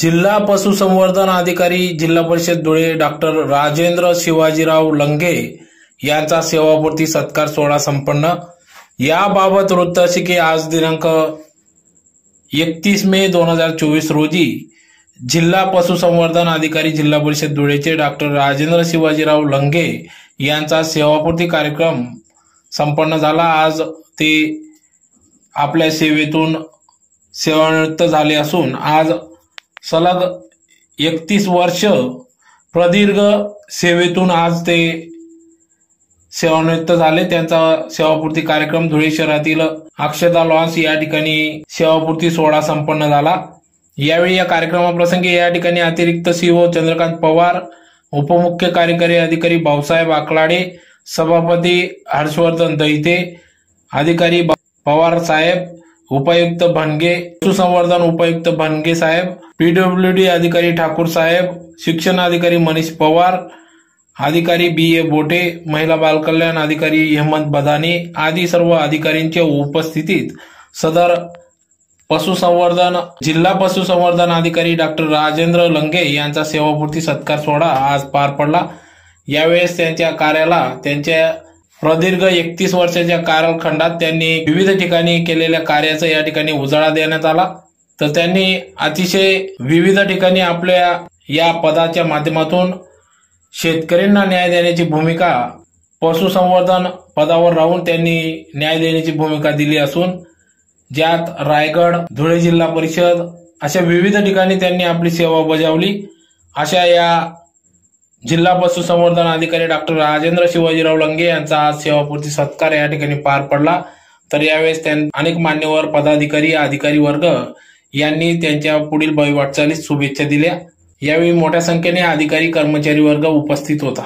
जिल्हा पशुसंवर्धन अधिकारी जिल्हा परिषद धुळे डॉक्टर राजेंद्र शिवाजीराव लंगे यांचा सेवापूर्ती सत्कार सोहळा संपन्न. याबाबत वृत्त असे की आज दिनांक एकतीस मे दोन हजार चोवीस रोजी जिल्हा पशुसंवर्धन अधिकारी जिल्हा परिषद धुळेचे डॉक्टर राजेंद्र शिवाजीराव लंगे यांचा सेवापूर्ती कार्यक्रम संपन्न झाला. आज ते आपल्या सेवेतून सेवानिवृत्त झाले असून आज सलग एकतीस वर्ष प्रदीर्घ सेवेतून आज ते सेवानिवृत्त झाले. त्यांचा सेवापूर्ती कार्यक्रम धुळे शहरातील अक्षता लॉन्स या ठिकाणी सेवापूर्ती सोहळा संपन्न झाला. यावेळी या कार्यक्रमाप्रसंगी या ठिकाणी अतिरिक्त सीओ चंद्रकांत पवार उपमुख्य कार्यकारी अधिकारी भाऊसाहेब आकलाडे सभापती हर्षवर्धन दैते अधिकारी पवार साहेब उपायुक्त भानगे पशुसंवर्धन उपायुक्त भानगे साहेब पीडब्ल्यूडी अधिकारी ठाकूर साहेब शिक्षण अधिकारी मनीष पवार अधिकारी बी ए बोटे महिला बालकल्याण अधिकारी हेमंत बदाने आदी सर्व अधिकाऱ्यांच्या उपस्थितीत सदर पशुसंवर्धन जिल्हा पशुसंवर्धन अधिकारी डॉक्टर राजेंद्र लंगे यांचा सेवापूर्ती सत्कार सोहळा आज पार पडला. यावेळेस त्यांच्या कार्याला त्यांच्या प्रदीर्घ एकतीस वर्षाच्या कालखंडात त्यांनी विविध ठिकाणी केलेल्या कार्याचा या ठिकाणी उजाळा देण्यात आला. तर त्यांनी अतिशय विविध ठिकाणी आपल्या या पदाच्या माध्यमातून शेतकऱ्यांना न्याय देण्याची भूमिका पशुसंवर्धन पदावर राहून त्यांनी न्याय देण्याची भूमिका दिली असून ज्यात रायगड धुळे जिल्हा परिषद अशा विविध ठिकाणी त्यांनी आपली सेवा बजावली. अशा या जिल्हा पशुसंवर्धन अधिकारी डॉक्टर राजेंद्र शिवाजीराव लंगे यांचा आज सेवापूर्ती सत्कार या ठिकाणी पार पडला. तर यावेळेस अनेक मान्यवर पदाधिकारी अधिकारी वर्ग यांनी त्यांच्या पुढील भवी वाटचालीस शुभेच्छा दिल्या. यावेळी मोठ्या संख्येने अधिकारी कर्मचारी वर्ग उपस्थित होता.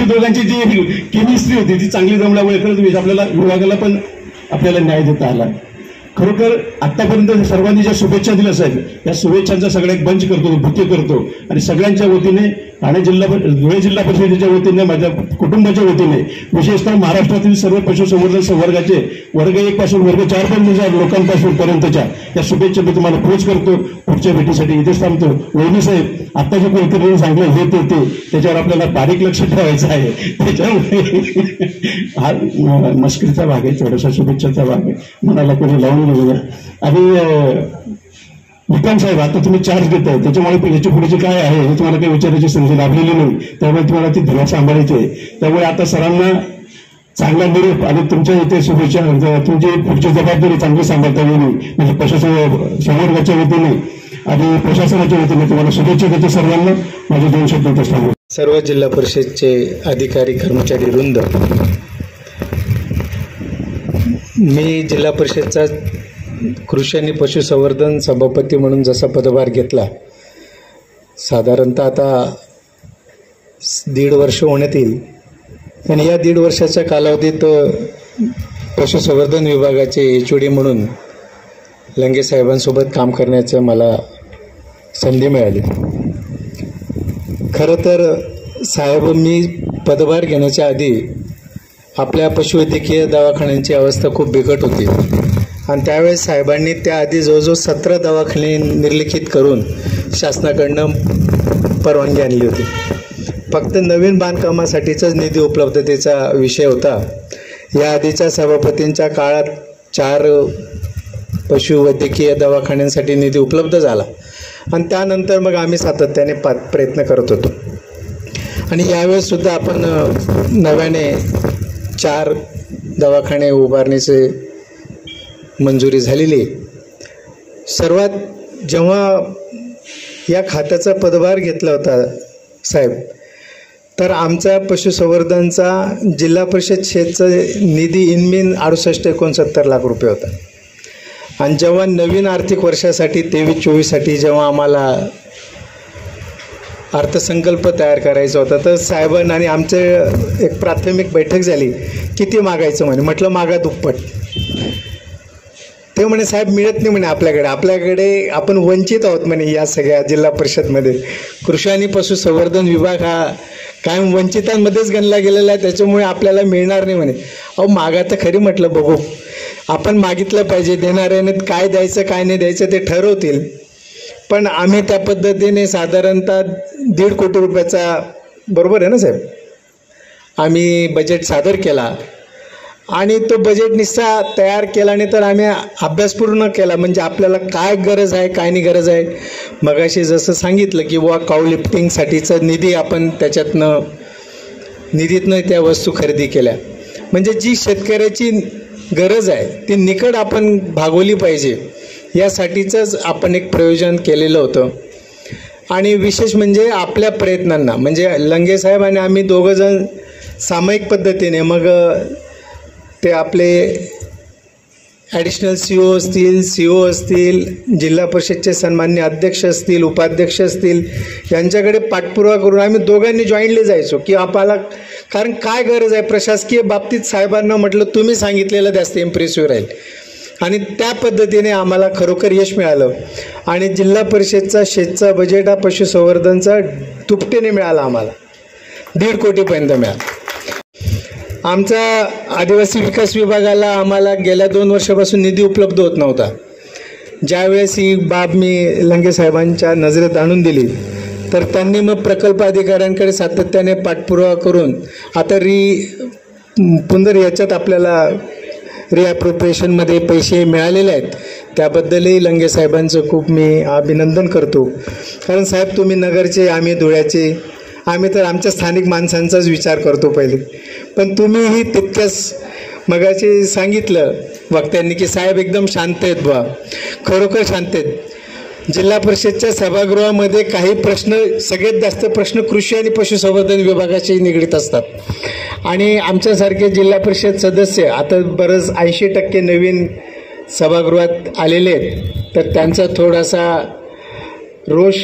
त्याच्यामुळे तुमची दोघांची जी केमिस्ट्री होती ती चांगली जमल्यामुळे खरंच आपल्याला विभागाला पण आपल्याला न्याय देता आला. खरोखर आत्तापर्यंत सर्वांनी ज्या शुभेच्छा दिल्या साहेब या शुभेच्छांचा सगळा एक बंच करतो बुके करतो. आणि सगळ्यांच्या वतीने ठाणे जिल्हा धुळे जिल्हा परिषदेच्या वतीने माझ्या कुटुंबाच्या वतीने विशेषतः महाराष्ट्रातील सर्व पशुसंवर्धन संवर्गाचे वर्ग एक पासून वर्ग चार पर्यंत लोकांपासून पर्यंतच्या या शुभेच्छा मी तुम्हाला पोच करतो. पुढच्या भेटीसाठी इथेच थांबतो. वहिनी साहेब आता जे कोणतरी सांगलं हे ते त्याच्यावर आपल्याला बारीक लक्ष ठेवायचं आहे. त्याच्यामुळे हा मस्करीचा भाग आहे थोडासा शुभेच्छाचा भाग आहे. मनाला कोणी लावून गेलं आणि विक्रम साहेब आता तुम्ही चार्ज देताय. त्याच्यामुळे याची पुढचे काय आहे हे तुम्हाला काही विचारायची संधी लाभलेली नाही. त्यामुळे तुम्हाला ती धडा सांभाळायची आहे. त्यामुळे आता सरांना चांगला निरोप आणि तुमच्या इथे शुभेच्छा म्हणजे तुमची पुढची जबाबदारी चांगली सांभाळता येईल. म्हणजे प्रशासन संवर्गाच्या वतीने आणि प्रशासनाच्या वतीने तुम्हाला शुभेच्छा देतो सर्वांना. माझे दोन शब्द सांगू सर्व जिल्हा परिषदचे अधिकारी कर्मचारी वृंद मी जिल्हा परिषदचा कृषी आणि पशुसंवर्धन सभापती म्हणून जसा पदभार घेतला साधारणतः आता दीड वर्ष होण्यात येईल. आणि या दीड वर्षाच्या कालावधीत पशुसंवर्धन विभागाचे एच ओ डी म्हणून लंगे साहेबांसोबत काम करण्याचं मला संधी मिळाली. खरं तर साहेब मी पदभार घेण्याच्या आधी आपल्या पशुवैद्यकीय दवाखान्यांची अवस्था खूप बिकट होती. आणि त्यावेळेस साहेबांनी त्याआधी जवळजवळ सतरा दवाखाने निर्लिखित करून शासनाकडनं परवानगी आणली होती. फक्त नवीन बांधकामासाठीचाच निधी उपलब्धतेचा विषय होता. या आधीच्या सभापतींच्या काळात चार पशुवैद्यकीय दवाखान्यांसाठी निधी उपलब्ध झाला. आणि त्यानंतर मग आम्ही सातत्याने पा प्रयत्न करत होतो. आणि यावेळेससुद्धा आपण नव्याने चार दवाखाने उभारणीचे मंजुरी झालेली सर्वात जेव्हा या खात्याचा पदभार घेतला होता साहेब तर आमचा पशुसंवर्धनचा जिल्हा परिषद शेतचा निधी इनमिन अडुसष्ट एकोणसत्तर लाख रुपये होता. आणि जेव्हा नवीन आर्थिक वर्षासाठी तेवीस चोवीससाठी जेव्हा आम्हाला अर्थसंकल्प तयार करायचा होता. तर साहेबांना आणि आमचे एक प्राथमिक बैठक झाली किती मागायचं म्हणे. म्हटलं मागा दुप्पट. ते म्हणे साहेब मिळत नाही म्हणे आपल्याकडे. आपल्याकडे आपण वंचित आहोत म्हणे या सगळ्या जिल्हा परिषदमध्ये. कृषी आणि पशुसंवर्धन विभाग हा कायम वंचितांमध्येच गणला गेलेला आहे. त्याच्यामुळे आपल्याला मिळणार नाही म्हणे. अहो मागा तर खरी म्हटलं बघू. आपण मागितलं पाहिजे. देणाऱ्याने काय द्यायचं काय नाही द्यायचं ते ठरवतील. पण आम्ही त्या पद्धतीने साधारणतः दीड कोटी रुपयाचा बरोबर आहे ना साहेब? आम्ही बजेट सादर केला. आणि तो बजेट निस्सा तयार केला तर आम्ही अभ्यास पूर्ण केला. म्हणजे आपल्याला काय गरज आहे काय नाही गरज आहे? मगाशी जसं सांगितलं की बुवा काऊ लिफ्टिंगसाठीचा निधी आपण त्याच्यातनं निधीतनं त्या वस्तू खरेदी केल्या. म्हणजे जी शेतकऱ्याची गरज आहे ती निकड आपण भागवली पाहिजे. यासाठीचंच आपण एक प्रयोजन केलेलं होतं. आणि विशेष म्हणजे आपल्या प्रयत्नांना म्हणजे लंगे साहेब आणि आम्ही दोघंजण सामायिक पद्धतीने मग ते आपले ॲडिशनल सी ओ असतील सी ओ असतील जिल्हा परिषदचे सन्मान्य अध्यक्ष असतील उपाध्यक्ष असतील यांच्याकडे पाठपुरावा करून आम्ही दोघांनी जॉईंटली जायचो की आपल्याला कारण काय गरज आहे? प्रशासकीय बाबतीत साहेबांना म्हटलं तुम्ही सांगितलेलं जास्त इम्प्रेसिव्ह राहील. आणि त्या पद्धतीने आम्हाला खरोखर यश मिळालं. आणि जिल्हा परिषदचा शेतचा बजेट हा पशुसंवर्धनचा दुपटीने मिळाला आम्हाला. दीड कोटीपर्यंत मिळाला. आमचा आदिवासी विकास विभागाला आम्हाला गेल्या दोन वर्षापासून निधी उपलब्ध होत नव्हता. ज्यावेळेस ही बाब मी लंगे साहेबांच्या नजरेत आणून दिली तर त्यांनी मग प्रकल्प अधिकाऱ्यांकडे सातत्याने पाठपुरावा करून आता री पुनर याच्यात आपल्याला रिॲप्रोप्रिएशनमध्ये पैसे मिळालेले आहेत. त्याबद्दलही लंगे साहेबांचं खूप मी अभिनंदन करतो. कारण साहेब तुम्ही नगरचे आम्ही धुळ्याचे आम्ही तर आमच्या स्थानिक माणसांचाच विचार करतो पहिले. पण तुम्हीही तितक्याच मगाचे सांगितलं वक्त्यांनी की साहेब एकदम शांत आहेत बा खरोखर शांत आहेत. जिल्हा परिषदच्या सभागृहामध्ये काही प्रश्न सगळ्यात जास्त प्रश्न कृषी आणि पशुसंवर्धन विभागाशी निगडीत असतात. आणि आमच्यासारखे जिल्हा परिषद सदस्य आता बरंच ऐंशी टक्के नवीन सभागृहात आलेले आहेत तर त्यांचा थोडासा रोष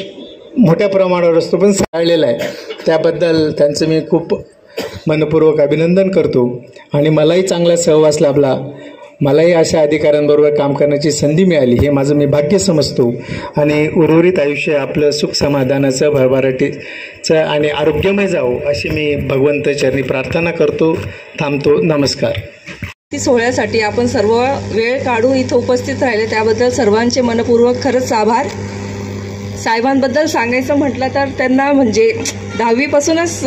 मोठ्या प्रमाणावर असतो पण साळलेला आहे. त्याबद्दल त्यांचं मी खूप मनपूर्वक अभिनंदन करतो. आणि मलाही चांगला सहवास लाभला. मलाही अशा अधिकाऱ्यांबरोबर काम करण्याची संधी मिळाली हे माझं मी भाग्य समजतो. आणि उर्वरित आयुष्य आपलं सुख समाधानाचं भरभराटीचं आणि आरोग्यमय जावो अशी मी भगवंत चरणी प्रार्थना करतो थांबतो नमस्कार. ती सोहळ्यासाठी आपण सर्व वेळ काढून इथं उपस्थित राहिले त्याबद्दल सर्वांचे मनपूर्वक खरंच आभार. साहेबांबद्दल सांगायचं म्हटलं तर त्यांना म्हणजे दहावीपासूनच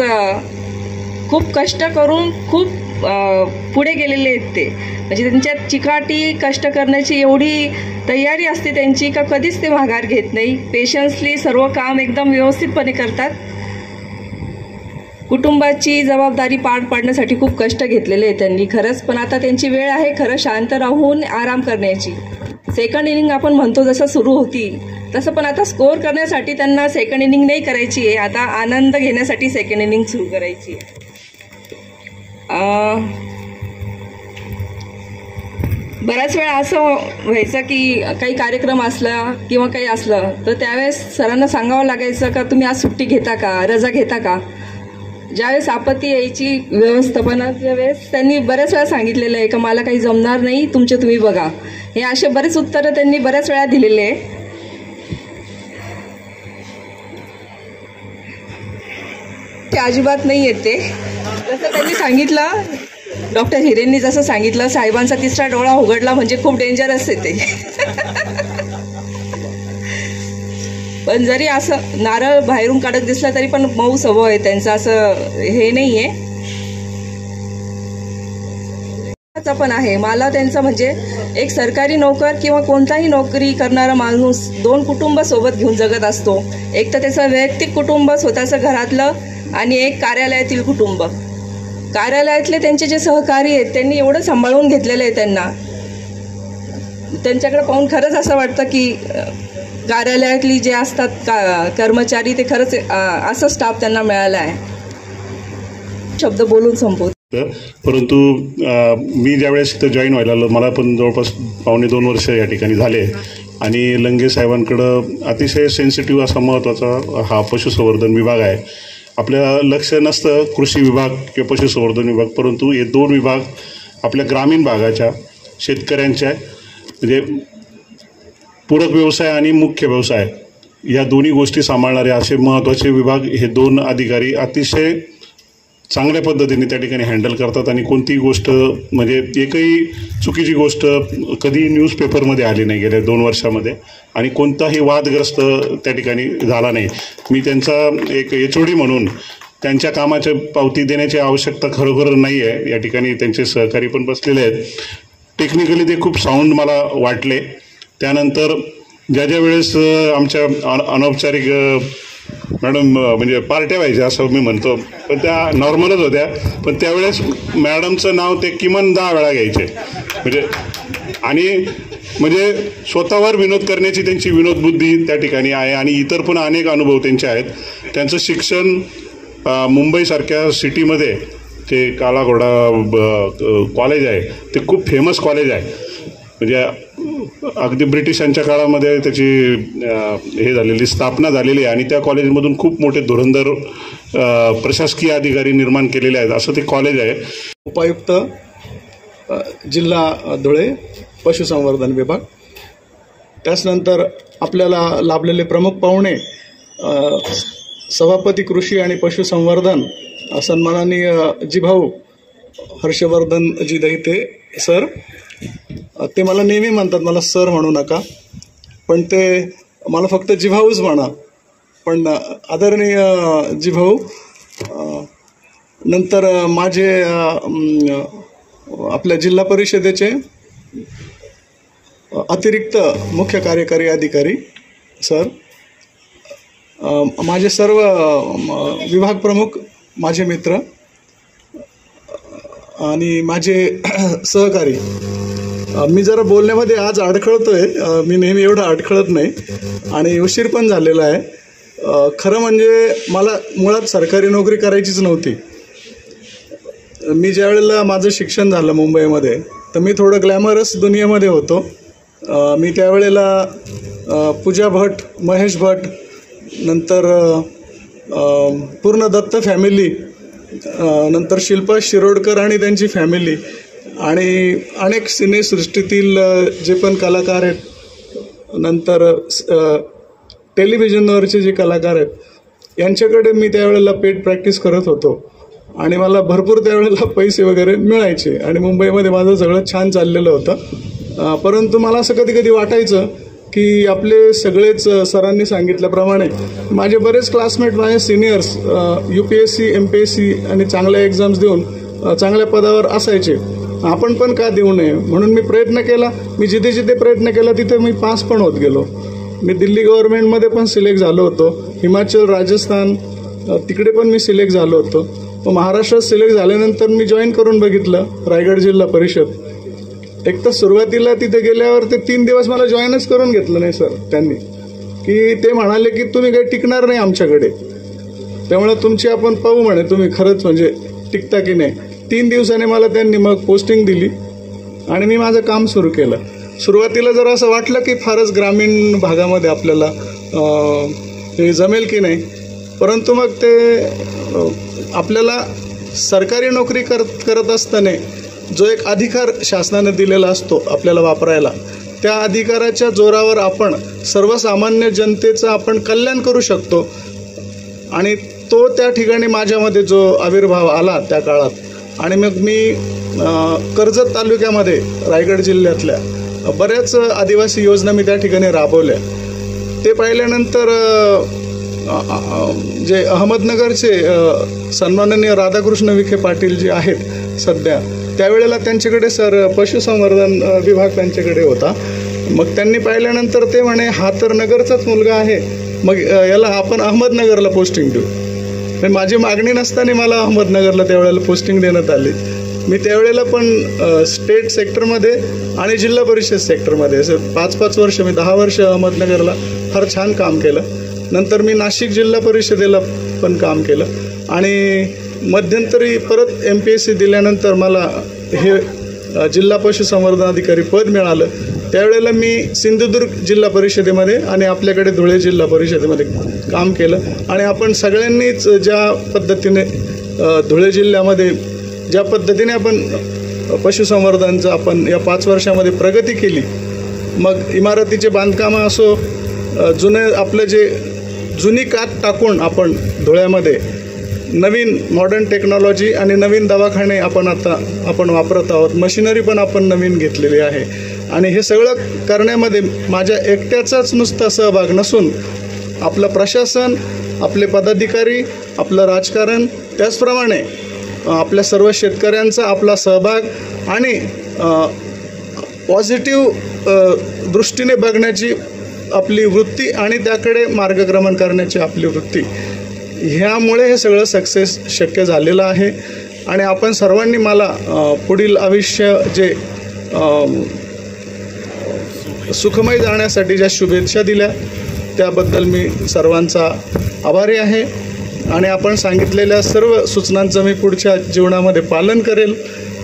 खूप कष्ट करून खूप पुढे गेलेले आहेत ते. म्हणजे त्यांच्यात चिकाटी कष्ट करण्याची एवढी तयारी असते त्यांची का कधीच ते माघार घेत नाही. पेशन्सली सर्व काम एकदम व्यवस्थितपणे करतात. कुटुंबाची जबाबदारी पार पाडण्यासाठी खूप कष्ट घेतलेले आहेत त्यांनी. खरंच पण आता त्यांची वेळ आहे खरं शांत राहून आराम करण्याची. सेकंड इनिंग आपण म्हणतो जसं सुरू होती तसं पण आता स्कोअर करण्यासाठी त्यांना सेकंड इनिंग नाही करायची आहे. आता आनंद घेण्यासाठी सेकंड इनिंग सुरू करायची आहे. बऱ्याच वेळा असं व्हायचं की काही कार्यक्रम असला किंवा काही असलं तर त्यावेळेस सरांना सांगावं लागायचं का तुम्ही आज सुट्टी घेता का? रजा घेता का? ज्यावेळेस आपत्ती यायची व्यवस्थापनाच्या वेळेस त्यांनी बऱ्याच वेळा सांगितलेलं आहे का मला काही जमणार नाही तुमचे तुम्ही बघा. हे असे बरेच उत्तरं त्यांनी बऱ्याच वेळा दिलेले आहे. अजिबात नाही येत ते. जसं त्यांनी सांगितलं डॉक्टर हिरेंनी जसं सांगितलं साहेबांचा तिसरा डोळा उघडला म्हणजे खूप डेंजरस आहे ते. पण जरी असं नारळ बाहेरून काढत दिसला तरी पण मऊ स्वभाव आहे त्यांचा असं हे नाही आहे पण आहे. मला त्यांचं म्हणजे एक सरकारी नोकर किंवा कोणताही नोकरी करणारा माणूस दोन कुटुंब सोबत घेऊन जगत असतो. एक तर त्याचं वैयक्तिक कुटुंब स्वतःचं घरातलं आणि एक कार्यालयातील कुटुंब. कार्यालयातले त्यांचे जे सहकारी आहेत त्यांनी एवढं सांभाळून घेतलेलं आहे त्यांना. त्यांच्याकडे पाहून खरंच असं वाटतं की कार्यालयातली जे असतात का कर्मचारी ते खरंच असं स्टाफ त्यांना मिळाला आहे. शब्द बोलून संपवत. परंतु मी ज्यावेळेस तिथं जॉईन व्हायला आलो मला पण जवळपास पावणे दोन वर्ष या ठिकाणी झाले. आणि लंगे साहेबांकडं अतिशय सेन्सिटिव्ह असा महत्त्वाचा हा पशुसंवर्धन विभाग आहे. आपल्या लक्ष नसतं कृषी विभाग किंवा पशुसंवर्धन विभाग परंतु हे दोन विभाग आपल्या ग्रामीण भागाच्या शेतकऱ्यांच्या म्हणजे पूरक व्यवसाय आणि मुख्य व्यवसाय या दोन्ही गोष्टी सांभाळणारे असे महत्त्वाचे विभाग हे दोन अधिकारी अतिशय चांगल्या पद्धतीने त्या ठिकाणी हँडल करतात आणि कोणतीही गोष्ट म्हणजे एकही चुकीची गोष्ट कधी न्यूजपेपरमध्ये आली नाही गेल्या दोन वर्षामध्ये आणि कोणताही वादग्रस्त त्या ठिकाणी झाला नाही. मी त्यांचा एक एच ओ डी म्हणून त्यांच्या कामाच्या पावती देण्याची आवश्यकता खरोखर नाही आहे या ठिकाणी त्यांचे सहकारी पण बसलेले आहेत. टेक्निकली ते खूप साऊंड मला वाटले. त्यानंतर ज्या ज्या वेळेस आमच्या अन अनौपचारिक मॅडम म्हणजे पार्ट्या व्हायच्या असं मी म्हणतो. पण त्या नॉर्मलच होत्या. पण त्यावेळेस मॅडमचं नाव ते किमान दहा वेळा घ्यायचे. म्हणजे आणि म्हणजे स्वतःवर विनोद करण्याची त्यांची विनोदबुद्धी त्या ठिकाणी आहे. आणि इतर पण अनेक अनुभव त्यांचे आहेत. त्यांचं शिक्षण मुंबईसारख्या सिटीमध्ये ते कालाघोडा ब- कॉलेज आहे ते खूप फेमस कॉलेज आहे. म्हणजे अगदी ब्रिटिशांच्या काळामध्ये त्याची हे झालेली स्थापना झालेली आहे. आणि त्या कॉलेजमधून खूप मोठे धुरंधर प्रशासकीय अधिकारी निर्माण केलेले आहेत. असं ते कॉलेज आहे. उपायुक्त जिल्हा धुळे पशुसंवर्धन विभाग. त्याचनंतर आपल्याला लाभलेले प्रमुख पाहुणे सभापती कृषी आणि पशुसंवर्धन अ, सन्माननीय जिभाऊ हर्षवर्धन जी दैते सर. ते मला नेहमी म्हणतात मला सर म्हणू नका. पण ते मला फक्त जिभाऊच म्हणा. पण आदरणीय जिभाऊ नंतर माझे आपल्या जिल्हा परिषदेचे अतिरिक्त मुख्य कार्यकारी अधिकारी सर माझे सर्व म, विभाग प्रमुख माझे मित्र आणि माझे सहकारी मी जरा बोलण्यामध्ये आज अडखळतोय मी नेहमी एवढं अडखळत नाही. आणि उशीर पण झालेला आहे. खरं म्हणजे मला मुळात सरकारी नोकरी करायचीच नव्हती. मी ज्या वेळेला माझं शिक्षण झालं मुंबईमध्ये तर मी थोडं ग्लॅमरस दुनियेमध्ये होतो. मी त्यावेळेला पूजा भट महेश भट नंतर पूर्ण दत्त फॅमिली नंतर शिल्पा शिरोडकर आणि त्यांची फॅमिली आणि अनेक सिनेसृष्टीतील जे पण कलाकार आहेत नंतर टेलिव्हिजनवरचे जे कलाकार आहेत यांच्याकडे मी त्यावेळेला पेड प्रॅक्टिस करत होतो. आणि मला भरपूर त्यावेळेला पैसे वगैरे मिळायचे. आणि मुंबईमध्ये माझं सगळं छान चाललेलं होतं. परंतु मला असं कधी कधी वाटायचं की आपले सगळेच सरांनी सांगितल्याप्रमाणे माझे बरेच क्लासमेट माझे seniors U P S C M P S C आणि चांगल्या एक्झाम्स देऊन चांगल्या पदावर असायचे. आपण पण का देऊ नये? म्हणून मी प्रयत्न केला. मी जिथे जिथे प्रयत्न केला तिथे मी पास पण होत गेलो. मी दिल्ली गव्हर्नमेंटमध्ये पण सिलेक्ट झालो होतो. हिमाचल राजस्थान तिकडे पण मी सिलेक्ट झालो होतो. मग महाराष्ट्रात सिलेक्ट झाल्यानंतर मी जॉईन करून बघितलं रायगड जिल्हा परिषद. एक तर सुरुवातीला तिथे गेल्यावर ते तीन दिवस मला जॉईनच करून घेतलं नाही सर त्यांनी. की ते म्हणाले की तुम्ही काही टिकणार नाही आमच्याकडे. त्यामुळे तुमची आपण पाहू म्हणे तुम्ही खरंच म्हणजे टिकता की नाही. तीन दिवसाने मला त्यांनी मग पोस्टिंग दिली आणि मी माझं काम सुरू केलं. सुरुवातीला जर असं वाटलं की फारच ग्रामीण भागामध्ये आपल्याला हे जमेल की नाही परंतु मग ते आपल्याला सरकारी नोकरी करत करत असताना जो एक अधिकार शासनाने दिलेला असतो आपल्याला वापरायला त्या अधिकाराच्या जोरावर आपण सर्वसामान्य जनतेचं आपण कल्याण करू शकतो. आणि तो त्या ठिकाणी माझ्यामध्ये जो आविर्भाव आला त्या काळात आणि मग मी कर्जत तालुक्यामध्ये रायगड जिल्ह्यातल्या बऱ्याच आदिवासी योजना मी त्या ठिकाणी राबवल्या. ते पाहिल्यानंतर जे अहमदनगरचे सन्माननीय राधाकृष्ण विखे पाटील जे आहेत सध्या त्यावेळेला त्यांच्याकडे सर पशुसंवर्धन विभाग त्यांच्याकडे होता. मग त्यांनी पाहिल्यानंतर ते म्हणे हा तर नगरचाच मुलगा आहे. मग याला आपण अहमदनगरला पोस्टिंग देऊ. आणि माझी मागणी नसताना मला अहमदनगरला त्यावेळेला पोस्टिंग देण्यात आली. मी त्यावेळेला पण स्टेट सेक्टरमध्ये आणि जिल्हा परिषद सेक्टरमध्ये असं पाच पाच वर्ष मी दहा वर्ष अहमदनगरला फार छान काम केलं. नंतर मी नाशिक जिल्हा परिषदेला पण काम केलं. आणि मध्यंतरी परत एम पी एस सी दिल्यानंतर मला हे जिल्हा पशुसंवर्धन अधिकारी पद मिळालं. त्यावेळेला मी सिंधुदुर्ग जिल्हा परिषदेमध्ये आणि आपल्याकडे धुळे जिल्हा परिषदेमध्ये काम केलं. आणि आपण सगळ्यांनीच ज्या पद्धतीने धुळे जिल्ह्यामध्ये ज्या पद्धतीने आपण पशुसंवर्धनचं आपण या पाच वर्षामध्ये प्रगती केली मग इमारतीचे बांधकामं असो जुने आपलं जे जुनी कात टाकून आपण धुळ्यामध्ये नवीन मॉडर्न टेक्नॉलॉजी आणि नवीन दवाखाने आपण आता आपण वापरत आहोत. मशिनरी पण आपण नवीन घेतलेली आहे. आणि हे सगळं करण्यामध्ये माझ्या एकट्याचाच नुसता सहभाग नसून आपलं प्रशासन आपले पदाधिकारी आपलं राजकारण त्याचप्रमाणे आपल्या सर्व शेतकऱ्यांचा आपला सहभाग आणि पॉझिटिव्ह दृष्टीने बघण्याची आपली वृत्ती आणि त्याकडे मार्गक्रमण करण्याची आपली वृत्ती. ह्यामुळे हे सगळं सक्सेस शक्य झालेलं आहे. आणि आपण सर्वांनी मला पुढील आयुष्य जे सुखमय जाण्यासाठी ज्या शुभेच्छा दिल्या त्याबद्दल मी सर्वांचा आभारी आहे. आणि आपण सांगितलेल्या सर्व सूचनांचं मी पुढच्या जीवनामध्ये पालन करेल.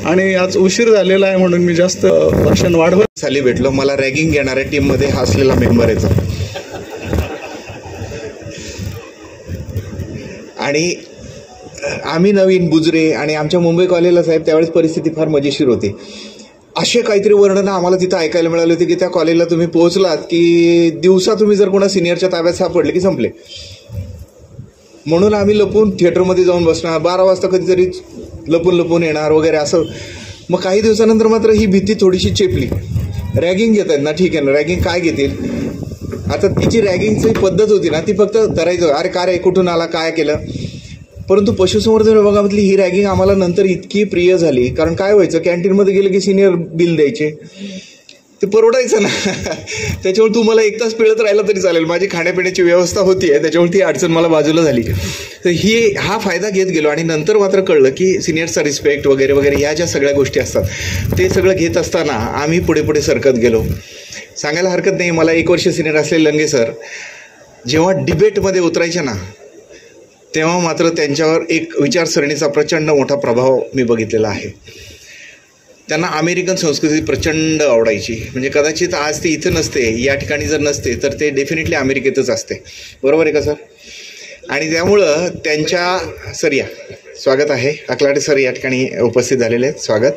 आणि आज उशीर झालेला आहे म्हणून मी जास्त भाषण वाढवत साली भेटलो मला रॅगिंग घेणाऱ्या टीममध्ये हा असलेला मेंबर आहे तो. आणि आम्ही नवीन बुजरे आणि आमच्या मुंबई कॉलेजला साहेब त्यावेळेस परिस्थिती फार मजेशीर होती. असे काहीतरी वर्णनं आम्हाला तिथं ऐकायला मिळाले होते की त्या कॉलेजला तुम्ही पोहोचलात की दिवसा तुम्ही जर कोणा सिनियरच्या ताब्यात सापडले की संपले. म्हणून आम्ही लपून थिएटरमध्ये जाऊन बसणार. बारा वाजता कधीतरी लपून लपून येणार वगैरे असं. मग काही दिवसानंतर मात्र ही भीती थोडीशी चेपली. रॅगिंग घेत आहेत ना ठीक आहे ना. रॅगिंग काय घेतील? आता तिची रॅगिंगची पद्धत होती ना ती फक्त धरायचं. अरे का रे कुठून आला काय केलं? परंतु पशुसंवर्धन विभागामधली ही रॅगिंग आम्हाला नंतर इतकी प्रिय झाली. कारण काय व्हायचं कॅन्टीनमध्ये गेलं की सिनियर बिल द्यायचे. ते परवडायचं ना. त्याच्यामुळे तू मला एक तास पिळत राहिला तरी चालेल. माझी खाण्यापिण्याची व्यवस्था होती आहे त्याच्यामुळे ती अडचण मला बाजूला झाली. तर ही हा फायदा घेत गेलो आणि नंतर मात्र कळलं की सिनियरचा रिस्पेक्ट वगैरे वगैरे ह्या ज्या सगळ्या गोष्टी असतात ते सगळं घेत असताना आम्ही पुढे पुढे सरकत गेलो. सांगायला हरकत नाही मला एक वर्ष सिनियर असलेले लंगे सर जेव्हा डिबेटमध्ये उतरायचे ना तेव्हा मात्र त्यांच्यावर एक विचारसरणीचा प्रचंड मोठा प्रभाव मी बघितलेला आहे. त्यांना अमेरिकन संस्कृती प्रचंड आवडायची. म्हणजे कदाचित आज ते इथं नसते या ठिकाणी जर नसते तर ते डेफिनेटली अमेरिकेतच असते. बरोबर आहे का सर? आणि त्यामुळं त्यांच्या सर या स्वागत आहे. अकलाटे सर या ठिकाणी उपस्थित झालेले आहेत. स्वागत.